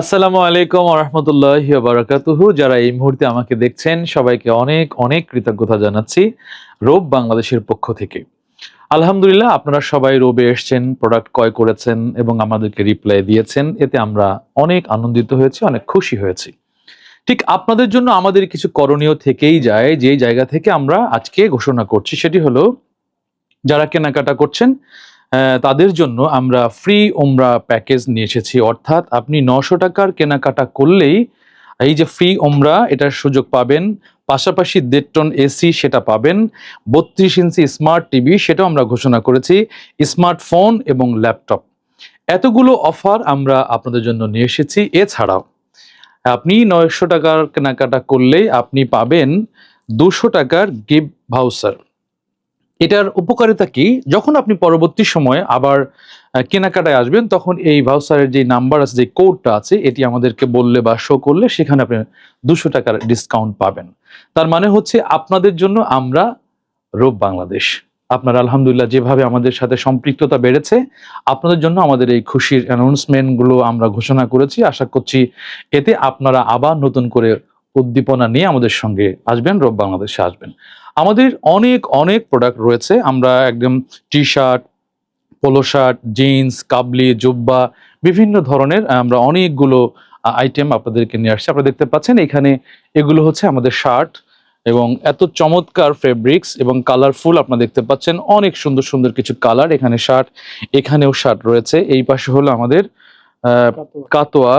আসসালামু আলাইকুম রহমতুল্লাহ বারাকাতুহু যারা এই মুহূর্তে আমাকে দেখছেন, সবাইকে অনেক অনেক কৃতজ্ঞতা জানাচ্ছি রোব বাংলাদেশের পক্ষ থেকে। আলহামদুলিল্লাহ, আপনারা সবাই রোবে এসছেন প্রোডাক্ট ক্রয় করেছেন এবং আমাদেরকে রিপ্লাই দিয়েছেন। এতে আমরা অনেক আনন্দিত হয়েছি, অনেক খুশি হয়েছি। ঠিক আপনাদের জন্য আমাদের কিছু করণীয় থেকেই যায় যে জায়গা থেকে আমরা আজকে ঘোষণা করছি, সেটি হলো, যারা কেনাকাটা করছেন তাদের জন্য আমরা ফ্রি ওমরা প্যাকেজ নিয়ে এসেছি। অর্থাৎ আপনি নশো টাকার কেনাকাটা করলেই এই যে ফ্রি ওমরা এটার সুযোগ পাবেন। পাশাপাশি দেড় টন এসি সেটা পাবেন। বত্রিশ ইঞ্চি স্মার্ট টিভি সেটাও আমরা ঘোষণা করেছি। স্মার্টফোন এবং ল্যাপটপ এতগুলো অফার আমরা আপনাদের জন্য নিয়ে এসেছি। এছাড়াও, আপনি নয়শো টাকার কেনাকাটা করলেই আপনি পাবেন দুশো টাকার গিফট ভাউচার এটার উপকারিতা কি? যখন আপনি পরবর্তী সময়ে আবার কেনাকাটায় আসবেন, তখন এই ভাউচারের যে নাম্বার আছে, যে কোডটা আছে, এটি আমাদেরকে বললে বা শো করলে সেখানে আপনি দুশো টাকার ডিসকাউন্ট পাবেন। তার মানে হচ্ছে আপনাদের জন্য আমরা রূপ বাংলাদেশ। আপনার আলহামদুলিল্লাহ যেভাবে আমাদের সাথে সম্পৃক্ততা বেড়েছে, আপনাদের জন্য আমাদের এই খুশির অ্যানাউন্সমেন্টগুলো আমরা ঘোষণা করেছি। আশা করছি এতে আপনারা আবার নতুন করে উদ্দীপনা নিয়ে আমাদের সঙ্গে আসবেন রূপ বাংলাদেশে আসবেন। আমাদের অনেক অনেক প্রোডাক্ট রয়েছে। আমরা একদম T shirt polo shirt jeans কাবলি জুব্বা বিভিন্ন ধরনের আমরা অনেকগুলো আইটেম আপনাদেরকে নিয়ে আসছি। আপনারা দেখতে পাচ্ছেন এখানে এগুলো হচ্ছে আমাদের শার্ট এবং এত চমৎকার ফেব্রিক্স এবং কালারফুল আপনারা দেখতে পাচ্ছেন। অনেক সুন্দর সুন্দর কিছু কালার এখানে শার্ট এখানেও শার্ট রয়েছে। এই পাশে হলো আমাদের কাতোয়া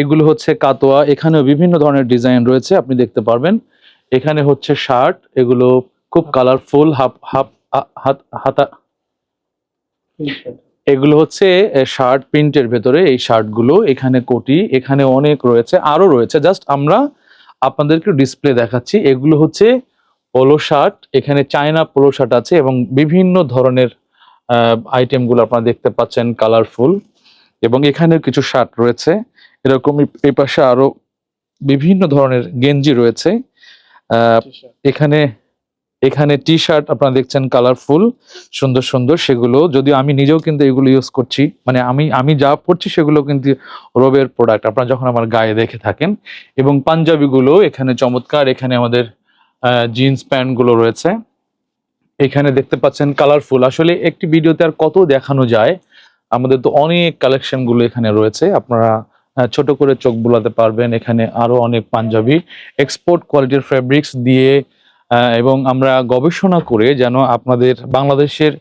এগুলো হচ্ছে কাতোয়া এখানেও বিভিন্ন ধরনের ডিজাইন রয়েছে আপনি দেখতে পারবেন। এখানে হচ্ছে শার্ট এগুলো খুব কালারফুল হাফ হাফ আ- হাত হাতা এগুলো হচ্ছে শার্ট প্রিন্টের ভেতরে এই শার্টগুলো এখানে কোটি এখানে অনেক রয়েছে আরও রয়েছে। জাস্ট আমরা আপনাদেরকে ডিসপ্লে দেখাচ্ছি এগুলো হচ্ছে পোলো শার্ট এখানে চায়না পোলো শার্ট আছে এবং বিভিন্ন ধরনের আইটেমগুলো আপনারা দেখতে পাচ্ছেন কালারফুল এবং এখানে কিছু শার্ট রয়েছে। এরকম এই পাশে আরও বিভিন্ন ধরনের গেঞ্জি রয়েছে। এখানে এখানে টি শার্ট আপনারা দেখছেন কালারফুল সুন্দর সুন্দর সেগুলো। যদিও আমি নিজেও কিন্তু এগুলো ইউজ করছি। মানে আমি আমি যা পড়ছি সেগুলো কিন্তু রোবের প্রোডাক্ট আপনারা যখন আমার গায়ে দেখে থাকেন। এবং পাঞ্জাবিগুলো এখানে চমৎকার, এখানে আমাদের জিন্স প্যান্টগুলো রয়েছে। এখানে দেখতে পাচ্ছেন কালারফুল আসলে একটি ভিডিওতে আর কত দেখানো যায়, আমাদের তো অনেক কালেকশনগুলো এখানে রয়েছে। আপনারা ছোট করে চোখ বুলাতে পারবেন। এখানে আরও অনেক পাঞ্জাবি এক্সপোর্ট কোয়ালিটির ফেব্রিক্স দিয়ে এবং আমরা গবেষণা করে যেন আপনাদের বাংলাদেশের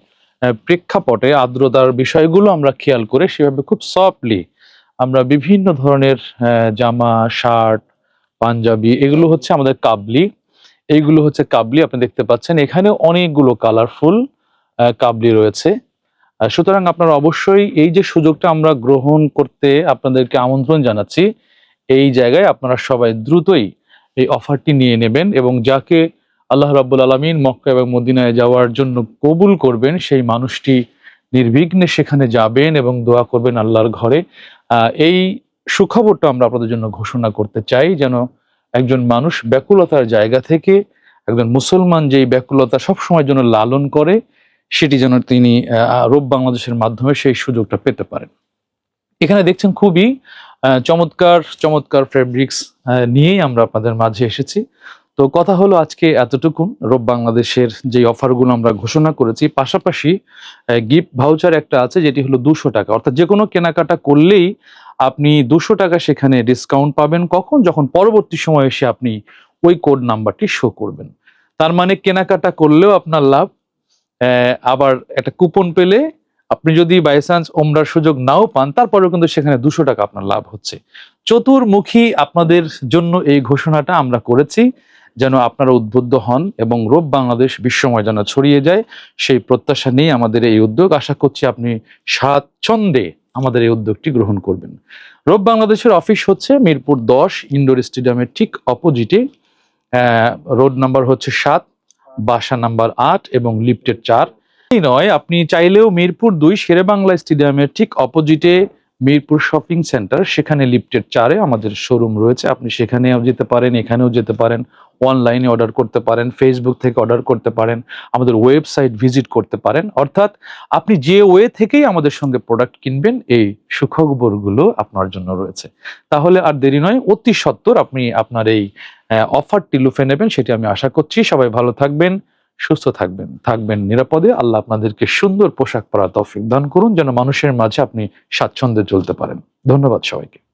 প্রেক্ষাপটে আর্দ্রতার বিষয়গুলো আমরা খেয়াল করে সেভাবে খুব সফটলি আমরা বিভিন্ন ধরনের জামা, শার্ট, পাঞ্জাবি, এগুলো হচ্ছে আমাদের কাবলি। এইগুলো হচ্ছে কাবলি, আপনি দেখতে পাচ্ছেন। এখানে অনেকগুলো কালারফুল কাবলি রয়েছে। সুতরাং আপনারা অবশ্যই এই যে সুযোগটা আমরা গ্রহণ করতে আপনাদেরকে আমন্ত্রণ জানাচ্ছি, এই জায়গায় আপনারা সবাই দ্রুতই এই অফারটি নিয়ে নেবেন এবং যাকে আল্লাহ রাব্বুল আলমিন মক্কা এবং মদিনায় যাওয়ার জন্য কবুল করবেন, সেই মানুষটি নির্বিঘ্নে সেখানে যাবেন এবং দোয়া করবেন আল্লাহর ঘরে। এই সুখবরটা আমরা আপনাদের জন্য ঘোষণা করতে চাই যেন একজন মানুষ ব্যাকুলতার জায়গা থেকে একজন মুসলমান যেই ব্যাকুলতা সবসময়ের জন্য লালন করে সেটি যেন তিনি রূপ বাংলাদেশের মাধ্যমে সেই সুযোগটা পেতে পারেন। এখানে দেখছেন খুবই চমৎকার চমৎকার ফেব্রিক্স নিয়েই আমরা আপনাদের মাঝে এসেছি। তো কথা হলো আজকে এতটুকু রূপ বাংলাদেশের যে অফারগুলো আমরা ঘোষণা করেছি, পাশাপাশি গিফট ভাউচার একটা আছে যেটি হলো দুশো টাকা। অর্থাৎ যে কোনো কেনাকাটা করলেই আপনি দুশো টাকা সেখানে ডিসকাউন্ট পাবেন। কখন? যখন পরবর্তী সময় এসে আপনি ওই কোড নাম্বারটি শো করবেন। তার মানে কেনাকাটা করলেও আপনার লাভ আবার একটা কুপন পেলে আপনি যদি বাই চান্স ওমরার সুযোগ নাও পান, তারপরেও কিন্তু সেখানে দুশো টাকা আপনার লাভ হচ্ছে। চতুর্মুখী আপনাদের জন্য এই ঘোষণাটা আমরা করেছি যেন আপনারা উদ্বুদ্ধ হন এবং রূপ বাংলাদেশ বিশ্বময় যেন ছড়িয়ে যায়, সেই প্রত্যাশা নিয়ে আমাদের এই উদ্যোগ। আশা করছি আপনি স্বাচ্ছন্দ্যে আমাদের এই উদ্যোগটি গ্রহণ করবেন। রূপ বাংলাদেশের অফিস হচ্ছে মিরপুর দশ ইনডোর স্টেডিয়ামের ঠিক অপোজিটে রোড নাম্বার হচ্ছে সাত বাসা নাম্বার আট এবং লিফটের চার। নয়, আপনি চাইলেও মিরপুর দুই শেরেবাংলা স্টেডিয়ামের ঠিক অপোজিটে মিরপুর শপিং সেন্টার, সেখানে লিফটের চারে আমাদের শোরুম রয়েছে। আপনি সেখানেও যেতে পারেন, এখানেও যেতে পারেন অনলাইনে অর্ডার করতে পারেন ফেসবুক থেকে অর্ডার করতে পারেন, আমাদের ওয়েবসাইট ভিজিট করতে পারেন। অর্থাৎ আপনি যে ওয়ে থেকেই আমাদের সঙ্গে প্রোডাক্ট কিনবেন, এই সুখবরগুলো আপনার জন্য রয়েছে। তাহলে আর দেরি নয়, অতি সত্বর আপনি আপনার এই অফারটি লুফে নেবেন, সেটি আমি আশা করছি। সবাই ভালো থাকবেন। সুস্থ থাকবেন থাকবেন নিরাপদে। আল্লাহ আপনাদেরকে সুন্দর পোশাক পরা তফিক দান করুন, যেন মানুষের মাঝে আপনি স্বাচ্ছন্দ্যে চলতে পারেন। ধন্যবাদ সবাইকে।